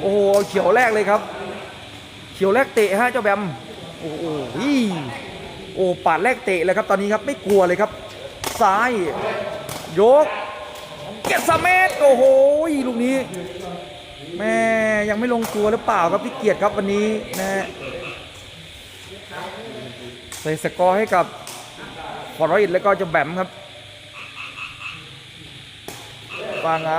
โอ้โหเขียวแรกเลยครับ เขียวแรกเตะฮะเจ้าแบมโอ้โหโอ้ปาดแรกเตะเลยครับตอนนี้ครับไม่กลัวเลยครับ ซ้าย ยกเกียรติสเมธโอ้โหลูกนี้แม่ยังไม่ลงตัวหรือเปล่าครับพี่เกียรติครับวันนี้นะใส่สกอร์ให้กับฟอร์รอิดแล้วก็เจะแบมครับว่าไง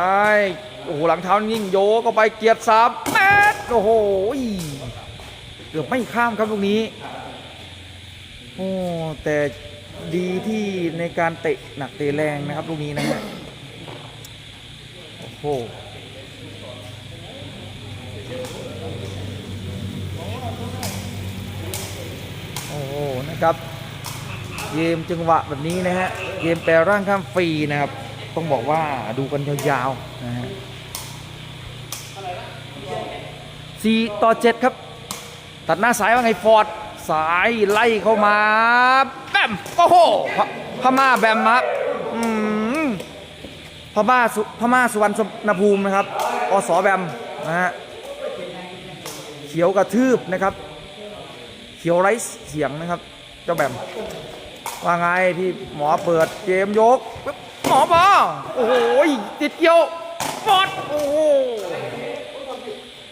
โอ้โหหลังเท้ายิ่งโยกเข้าไปเกียรติสามเมตรโอ้โหเกือบไม่ข้ามครับลูกนี้โอ้แต่ดีที่ในการเตะหนักเตะแรงนะครับลูกนี้นะฮะโอ้โหโอ้โหนะครับเกมจังหวะแบบนี้นะฮะเกมแปลร่างข้ามฟรีนะครับ ต้องบอกว่าดูกันยาวๆนะฮะ สี่ต่อเจ็ดครับ ตัดหน้าสายว่าไงฟอร์ดสายไล่เข้ามา แบมโอ้โหพพม่าแบมครับพม่าสุพม่าสุวรรณภูมินะครับอสอแบมนะฮะเขียวกระทืบนะครับ เขียวไรเสียงนะครับ เจ้าแบมว่าไงพี่หมอเปิดเกมยกหมอปอโอ้โหติดเกี่ยวฟอดโอ้โห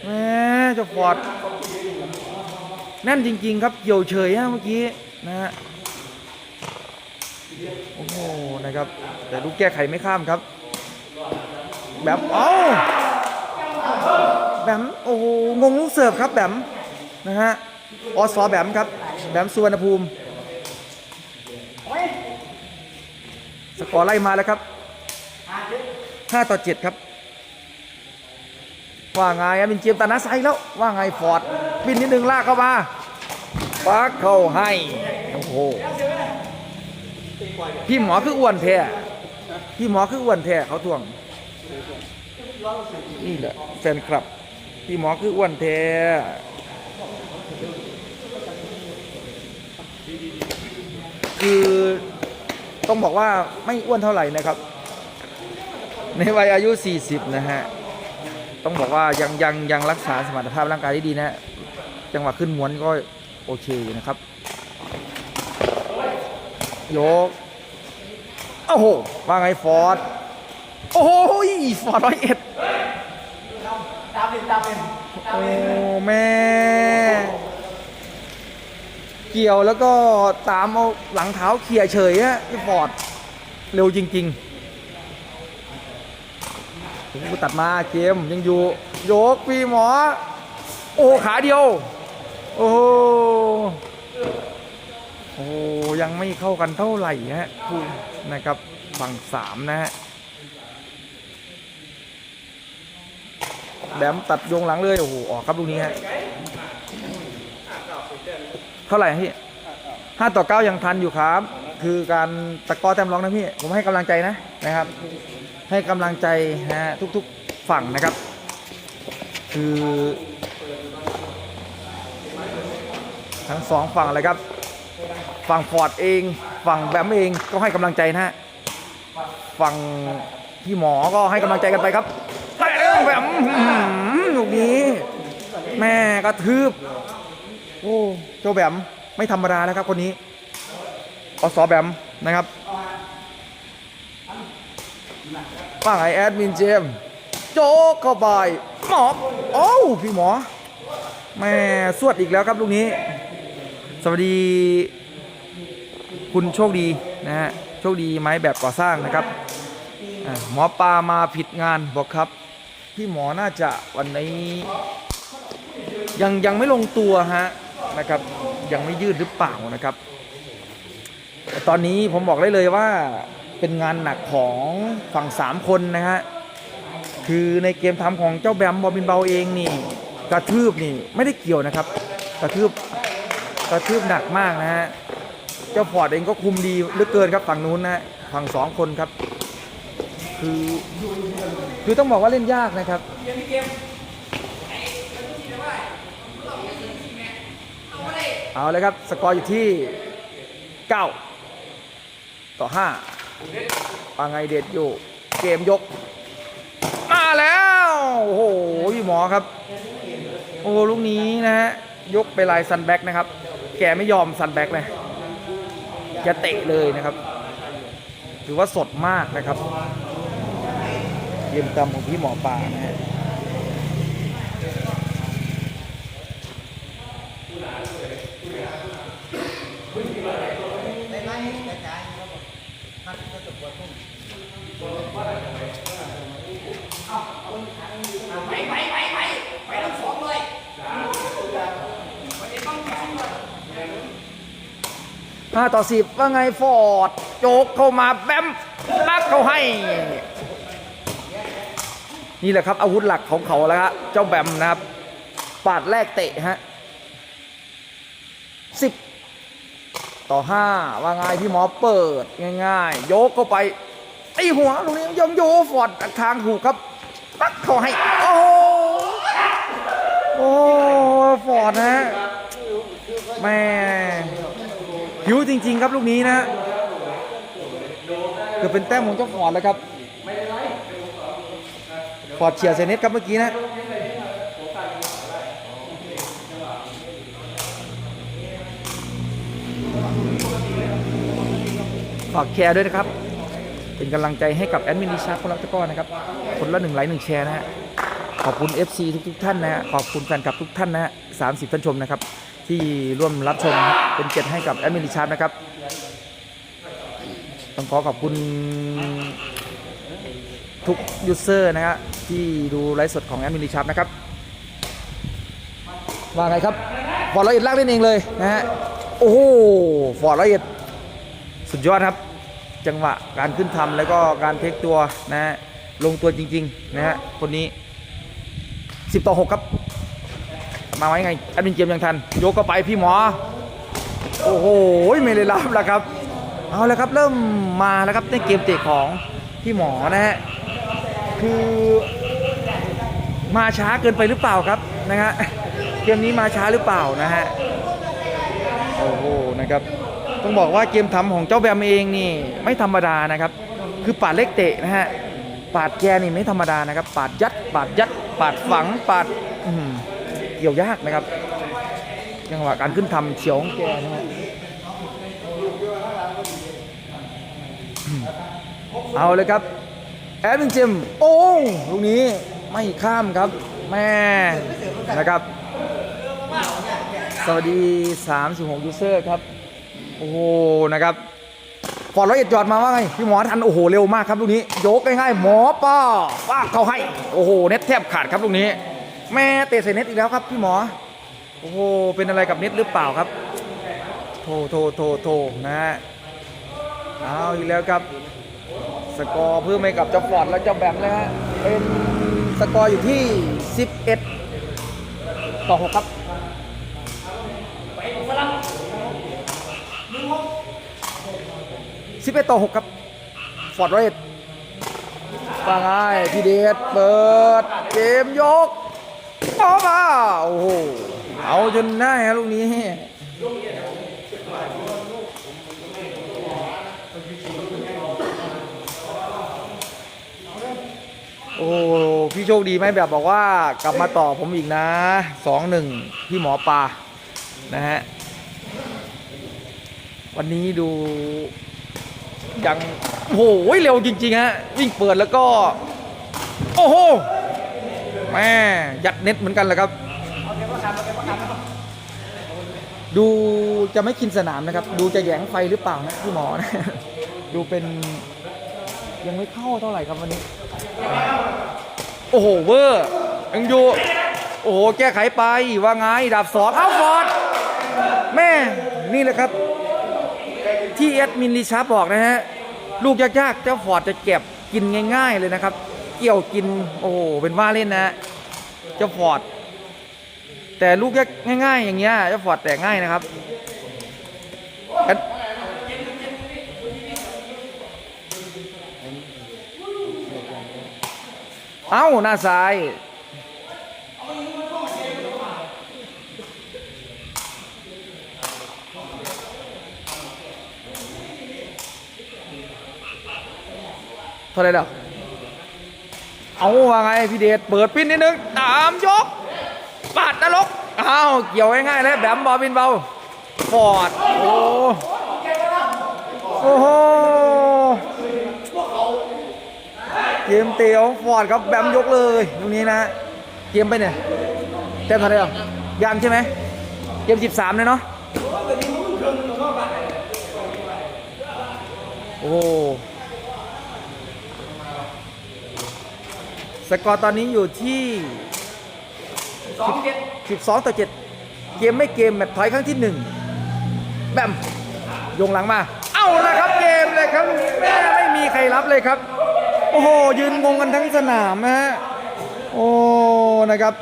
แหม เจ้าฟอดแน่นจริง ๆ ครับเกี่ยวเฉยฮะเมื่อกี้นะฮะโอ้โหนะครับ แต่ลูกแก้ไขไม่ข้ามครับ แบบเอ้าแบมโอ้โหงงลูกเสิร์ฟครับแบมนะฮะอสอแบมครับแบมสุวรรณภูมิ สกอร์ไล่มาแล้วครับ 5 ต่อ 7 ครับ ว่าไงอะบินเจียมตานาไซแล้วว่าไงฟอร์ดบินนิดนึงลากเข้ามาปักเข้าให้โอ้โหพี่หมอคืออ้วนแท้พี่หมอคืออ้วนแท้เขาทวง นี่แหละแฟนคลับ พี่หมอคืออ้วนแท้คือต้องบอกว่าไม่อ้วนเท่าไหร่นะครับ ในวัยอายุ 40 นะฮะ ต้องบอกว่ายังยังยังรักษาสมรรถภาพร่างกายได้ดีนะ จังหวะขึ้นม้วนก็โอเคอยู่นะครับ ยก โอ้โห ว่าไงฟอร์ด โอ้โห ฟอร์ดร้อยเอ็ดโอ้แม่ เกี่ยวแล้วก็ตามเอาหลังเท้าเขี่ยเฉยฮะฟอร์ด เร็วจริง ๆ ผมก็ตัดมาเกมยังอยู่โยกพี่หมอ โอ้ขาเดียว โอ้โหโอ้ยังไม่เข้ากันเท่าไหร่ฮะคู่นะครับฝั่งสามนะฮะแบมตัดโยงหลังเลยโอ้โหออกครับลูกนี้ฮะเท่าไหร่พี่ห้าต่อเก้ายังทันอยู่ครับ คือการตะก้อแต้มร้องนะพี่ ผมให้กำลังใจนะนะครับ ให้กำลังใจฮะทุกๆฝั่งนะครับ คือทั้งสองฝั่งเลยครับ ฝั่งฟอร์ดเอง ฝั่งแบมเองก็ให้กำลังใจนะฮะฝั่งพี่หมอก็ให้กำลังใจกันไปครับแต่แบมลูกนี้ แม่กระทืบโอ้เจ้าแบมไม่ธรรมดาแล้วครับคนนี้อสอแบมนะครับ ว่าไงแอดมินเจมโจกเข้าไปหมอโอ้พี่หมอแม่สวดอีกแล้วครับลูกนี้ สวัสดี คุณโชคดีนะฮะโชคดีไม้แบบก่อสร้างนะครับหมอปลามาผิดงานบอกครับ พี่หมอน่าจะวันนี้ยังยังไม่ลงตัวฮะนะครับ ยังไม่ยืดหรือเปล่านะครับแต่ตอนนี้ผมบอกได้เลยว่า เป็นงานหนักของฝั่ง 3 คนนะฮะ คือในเกมทำของเจ้าแบมบอบินเบาเองนี่ กระทืบนี่ไม่ได้เกี่ยวนะครับ กระทืบกระทืบหนักมากนะฮะ เจ้าฟอร์ดเองก็คุมดีเหลือเกินครับฝั่งนู้นนะฮะฝั่งสองคนครับ คือคือต้องบอกว่าเล่นยากนะครับเอาเลยครับ สกอร์อยู่ที่ 9 ต่อ 5 ปาไงเด็ดอยู่ เกมยก มาแล้ว โอ้โหพี่หมอครับ โอ้ลูกนี้นะฮะ ยกไปลายซันแบ็กนะครับ แกไม่ยอมซันแบ็กเลยแกเตะเลยนะครับ ถือว่าสดมากนะครับ เยี่ยมตำของพี่หมอป่านะฮะ ห้าต่อสิบว่าไงฟอร์ดโจกเข้ามาแบมลักเขาให้ นี่แหละครับอาวุธหลักของเขาแล้วฮะเจ้าแบมนะครับ ปาดแรกเตะฮะสิบต่อห้าว่าไงพี่หมอเปิดง่ายๆโยกเข้าไปตีหัวตรงนี้ยังโยฟอร์ดทางถูกครับลักเขาให้ โอ้โหโอ้ฟอร์ดนะฮะแม่ หิวจริง ๆ ครับลูกนี้นะเกือบเป็นแต้มของเจ้าฟอร์ดแล้วครับฟอร์ดเฉียร์เซเนตครับเมื่อกี้นะฝากแชร์ด้วยนะครับ เป็นกำลังใจให้กับแอดมินดิชาร์คนรักตะกร้อนะครับ คนละหนึ่งไลค์หนึ่งแชร์นะฮะ ขอบคุณ FC ทุกๆท่านนะฮะ ขอบคุณแฟนคลับทุกท่านนะฮะ30ท่านชมนะครับ ที่ร่วมรับชมเป็นเกียรติให้กับแอดมินดิชาร์นะครับ ต้องขอขอบคุณทุกยูเซอร์นะฮะที่ดูไลฟ์สดของแอดมินดิชาร์นะครับ ว่าไงครับฟอร์ดละเอียดลากเล่นเองเลยนะฮะโอ้โหฟอร์ดละเอียดสุดยอดครับ จังหวะการขึ้นทำแล้วก็การเทคตัวนะฮะลงตัวจริง ๆ นะฮะคนนี้ 10 ต่อ 6 ครับ มาไว้ไงแอดมินเกมยังทันโยกเข้าไปพี่หมอ โอ้โหไม่เลยรับแล้วครับ เอาแล้วครับเริ่มมาแล้วครับในเกมเตะของพี่หมอนะฮะคือมาช้าเกินไปหรือเปล่าครับนะฮะเกมนี้มาช้าหรือเปล่านะฮะโอ้โหนะครับต้องบอกว่าเกมทำของเจ้าแบมเองนี่ไม่ธรรมดานะครับ คือปาดเล็กเตะนะฮะปาดแกนี่ไม่ธรรมดานะครับ ปาดยัด ปาดยัด ปาดฝัง ปาดอื เกี่ยวยากนะครับจังหวะการขึ้นทำเฉียวของแกนะฮะเอาเลยครับ แอดมินเจมโอ้ลูกนี้ไม่ข้ามครับ แม่นะครับ สวัสดี 36ยูเซอร์ครับ โอ้โหนะครับฟอร์ดร้อยเอ็ดจอดมาว่าไงพี่หมอทันโอ้โหเร็วมากครับลูกนี้ ยกง่ายๆหมอป้าป้าเขาให้ โอ้โหเน็ตแทบขาดครับลูกนี้ แม่เตะใส่เน็ตอีกแล้วครับพี่หมอ โอ้โห เป็นอะไรกับเน็ตหรือเปล่าครับ โทโทโทโทนะฮะ เอาอีกแล้วครับ สกอร์เพิ่มให้กับเจ้าฟอร์ดและเจ้าแบมเลยฮะ เป็นสกอร์อยู่ที่ 11 ต่อ 6 ครับ11ต่อ6ครับ ฟอร์ดเรดว่าไงพี่เดชเปิด เกมยก ออกมาโอ้โหเอาจนได้ฮะลูกนี้โอ้พี่โชคดีไหมแบบบอกว่ากลับมาต่อผมอีกนะสองหนึ่งพี่หมอปลานะฮะวันนี้ดูยังโอ้โหเร็วจริงๆฮะวิ่งเปิดแล้วก็ โอ้โห แม่ยัดเน็ตเหมือนกันเลยครับ ดูจะไม่กินสนามนะครับ ดูจะแยงไฟหรือเปล่านะพี่หมอนะดูเป็นยังไม่เข้าเท่าไหร่ครับวันนี้ โอ้โหเวอร์ยังอยู่ โอ้โหแก้ไขไปว่าไงดับสองเอาฟอร์ดแม่นี่แหละครับ ที่แอดมินลิชาร์บอกนะฮะ ลูกยากๆเจ้าฟอร์ดจะเก็บกินง่าย ๆ เลยนะครับ เกี่ยวกิน โอ้โหเป็นว่าเล่นนะเจ้าฟอร์ดแต่ลูกยากง่าย ๆ อย่างเงี้ยเจ้าฟอร์ดแต่ง่ายนะครับเอ้าหน้าซ้ายเท่าไหรแล้ว เอาว่าไงพี่เดชเปิดปิ้นนิดนึงตามยกปาดนรกอ้าวเกี่ยวง่ายๆเลยแบมบอลบินเบาฟอร์ดโอ้โอ้โหเกมเตะของฟอร์ดครับแบมยกเลยตรงนี้นะเกมไปเนี่ยเต็มเท่าไหร่ยังใช่ไหมเกม 13เลยเนาะโอ้ สกอร์ตอนนี้อยู่ที่ 12 ต่อ 7 เกมไม่เกมแมตช์พอยต์ครั้งที่ 1 แบมโยงหลังมา เอาละครับเกมเลยครับแม่ไม่มีใครรับเลยครับ โอ้โห ยืนงงกันทั้งสนามนะฮะโอ้นะครับ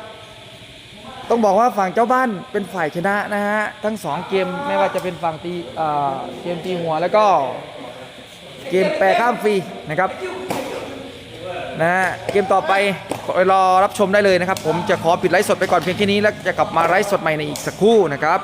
ต้องบอกว่าฝั่งเจ้าบ้านเป็นฝ่ายชนะนะฮะ ทั้ง 2 เกมไม่ว่าจะเป็นฝั่งตีเอ่อเกมตีหัวแล้วก็เกมแปรข้ามฟรีนะครับ นะฮะเกมต่อไปรอรับชมได้เลยนะครับ ผมจะขอปิดไลฟ์สดไปก่อนเพียงแค่นี้แล้วจะกลับมาไลฟ์สดใหม่ในอีกสักครู่นะครับ